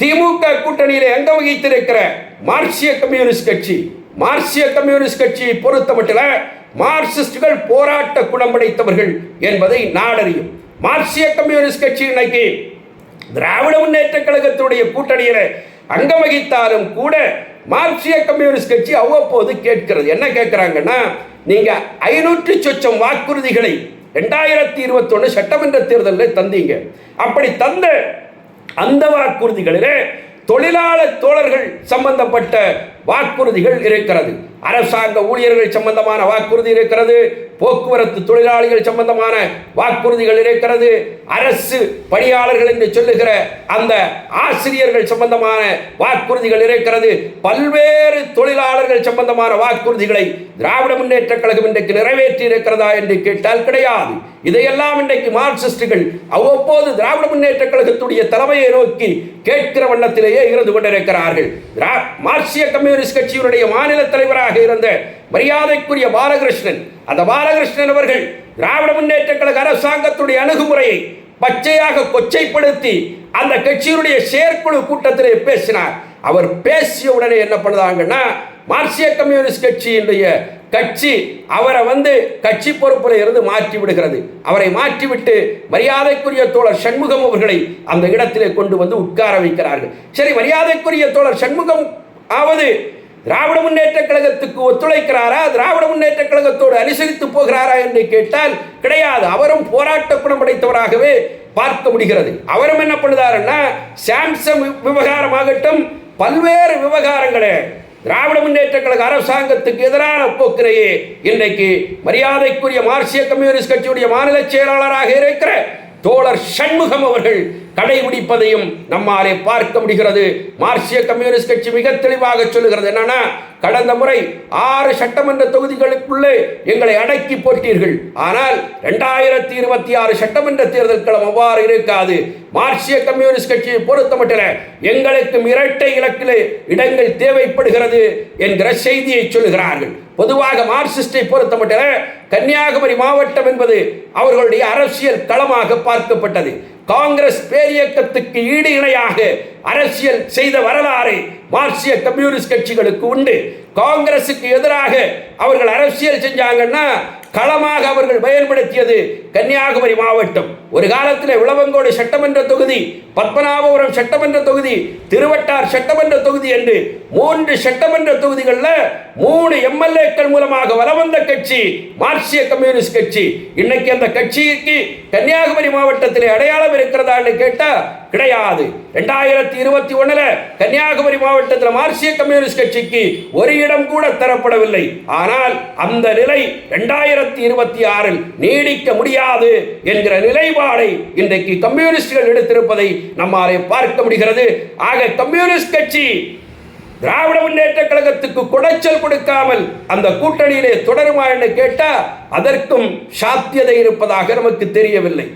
திமுக கூட்டணியில் அங்க வகித்திருக்கிற மார்க்சிய கம்யூனிஸ்ட் கட்சி மார்க்சிய கம்யூனிஸ்ட் கட்சியை பொறுத்தமட்டில் மார்க்சிஸ்டுகள் போராட்ட குணம் படைத்தவர்கள் என்பதை நாடறியும். மார்க்சிய கம்யூனிஸ்ட் கட்சி இன்னைக்கு திராவிட முன்னேற்ற கழகத்துடைய கூட்டணியில அங்கம் வகித்தாலும் கூட மார்க்சிய கம்யூனிஸ்ட் கட்சி அவ்வப்போது கேட்கிறது. என்ன கேட்கிறாங்கன்னா நீங்க ஐநூற்றி சொச்சம் வாக்குறுதிகளை ரெண்டாயிரத்தி இருபத்தொன்னு சட்டமன்ற தேர்தலில் தந்தீங்க. அப்படி தந்த அந்த வாக்குறுதிகளிலே தொழிலாளர் தோழர்கள் சம்பந்தப்பட்ட வாக்குறுதிகள் இருக்கிறது. அரசாங்க ஊழியர்கள் சம்பந்தமான வாக்குறுதி இருக்கிறது. போக்குவரத்து தொழிலாளிகள் சம்பந்தமான வாக்குறுதிகள் இருக்கிறது. அரசு பணியாளர்கள் என்று சொல்லுகிற அந்த ஆசிரியர்கள் சம்பந்தமான வாக்குறுதிகள் இருக்கிறது. பல்வேறு தொழிலாளர்கள் சம்பந்தமான வாக்குறுதிகளை திராவிட முன்னேற்ற கழகம் இன்றைக்கு நிறைவேற்றி இருக்கிறதா என்று கேட்டால் கிடையாது. இதையெல்லாம் இன்றைக்கு மார்க்சிஸ்டுகள் அவ்வப்போது திராவிட முன்னேற்ற கழகத்துடைய தலைமையை நோக்கி கேட்கிற வண்ணத்திலேயே இருந்து கொண்டிருக்கிறார்கள். மார்க்சிய கம்யூனிஸ்ட் கம்யூனிஸ்ட் கட்சியினுடைய மாநில தலைவராக இருந்த மரியாதைக்குரிய பாலகிருஷ்ணன் அந்த பாலகிருஷ்ணன் அவர்கள் திராவிட முன்னேற்ற கழக அரசாங்கத்துடைய அணுகுமுறையை பச்சையாக கொச்சைப்படுத்தி அந்த கட்சியினுடைய செயற்குழு கூட்டத்திலே பேசினார். அவர் பேசிய உடனே என்ன பண்ணுதாங்கன்னா மார்க்சிய கம்யூனிஸ்ட் கட்சியினுடைய கட்சி அவரை வந்து கட்சி பொறுப்பில் இருந்து மாற்றி விடுகிறது. அவரை மாற்றிவிட்டு மரியாதைக்குரிய தோழர் சண்முகம் அவர்களை அந்த இடத்திலே கொண்டு வந்து உட்கார வைக்கிறார்கள். சரி மரியாதைக்குரிய தோழர் சண்முகம் ஆவது திராவிட முன்னேற்ற கழகத்துக்கு ஒத்துழைக்கிறாரா? திராவிட முன்னேற்ற கழகத்தோடு அனுசரித்து போகிறாரா என்று கேட்டால் கிடையாது. அவரும் போராட்ட குணம் படைத்தவராகவே பார்க்க முடிகிறது. அவரும் என்ன பண்ணுதாருன்னா சாம்சங் விவகாரமாகட்டும் பல்வேறு விவகாரங்களே திராவிட முன்னேற்ற கழக அரசாங்கத்துக்கு எதிரான போக்கிறையே இன்றைக்கு மரியாதைக்குரிய மார்க்சிய கம்யூனிஸ்ட் கட்சியுடைய மாநில செயலாளராக இருக்கிற தோழர் சண்முகம் அவர்கள் கடைபிடிப்பதையும் நம்மாலே பார்க்க முடிகிறது. மார்க்சிய கம்யூனிஸ்ட் கட்சி மிக தெளிவாக சொல்லுகிறது. என்னன்னா கடந்த முறை ஆறு சட்டமன்ற தொகுதிகளுக்குள்ளே எங்களை அடக்கி போட்டீர்கள். ஆனால் ரெண்டாயிரத்தி இருபத்தி ஆறு சட்டமன்ற தேர்தல் களம் அவ்வாறு இருக்காது. மார்க்சிய கம்யூனிஸ்ட் கட்சியை பொறுத்தமட்டில் எங்களுக்கு இரட்டை இலக்கிலே இடங்கள் தேவைப்படுகிறது என்கிற செய்தியை சொல்லுகிறார்கள். பொதுவாக மார்க்சிஸ்டை பொறுத்தமட்டில் கன்னியாகுமரி மாவட்டம் என்பது அவர்களுடைய அரசியல் களமாக பார்க்கப்பட்டது. காங்கிரஸ் பேரியக்கத்துக்கு ஈடு இணையாக அரசியல் செய்த வரலாறு மார்க்சிய கம்யூனிஸ்ட் கட்சிகளுக்கு உண்டு. காங்கிரசுக்கு எதிராக அவர்கள் அரசியல் செஞ்சாங்கன்னா களமாக அவர்கள் பயன்படுத்தியது கன்னியாகுமரி மாவட்டம். ஒரு காலத்தில் விளவங்கோடு சட்டமன்ற தொகுதி பத்மநாபபுரம் சட்டமன்ற தொகுதி திருவட்டார் சட்டமன்ற தொகுதி என்று மூன்று சட்டமன்ற தொகுதிகளில் மூணு எம்எல்ஏக்கள் மூலமாக வலம் வந்த கட்சி மார்க்சிய கம்யூனிஸ்ட் கட்சி. இன்னைக்கு அந்த கட்சிக்கு கன்னியாகுமரி மாவட்டத்தில் அடையாளம் இருக்கிறதான்னு கேட்டால் கிடையாது. ரெண்டாயிரத்தி இருபத்தி ஒண்ணுல கன்னியாகுமரி மாவட்டத்தில் மார்க்சிய கம்யூனிஸ்ட் கட்சிக்கு ஒரு இடம் கூட தரப்படவில்லை. ஆனால் அந்த நிலை ரெண்டாயிரத்தி இருபத்தி ஆறில் நீடிக்க முடியாது என்கிற நிலைப்பாடை இன்றைக்கு கம்யூனிஸ்டுகள் எடுத்திருப்பதை நம்மாலே பார்க்க முடிகிறது. ஆக கம்யூனிஸ்ட் கட்சி திராவிட முன்னேற்ற கழகத்துக்கு குடைச்சல் கொடுக்காமல் அந்த கூட்டணியிலே தொடருமா என்று கேட்டால் அதற்கும் சாத்தியதை இருப்பதாக நமக்கு தெரியவில்லை.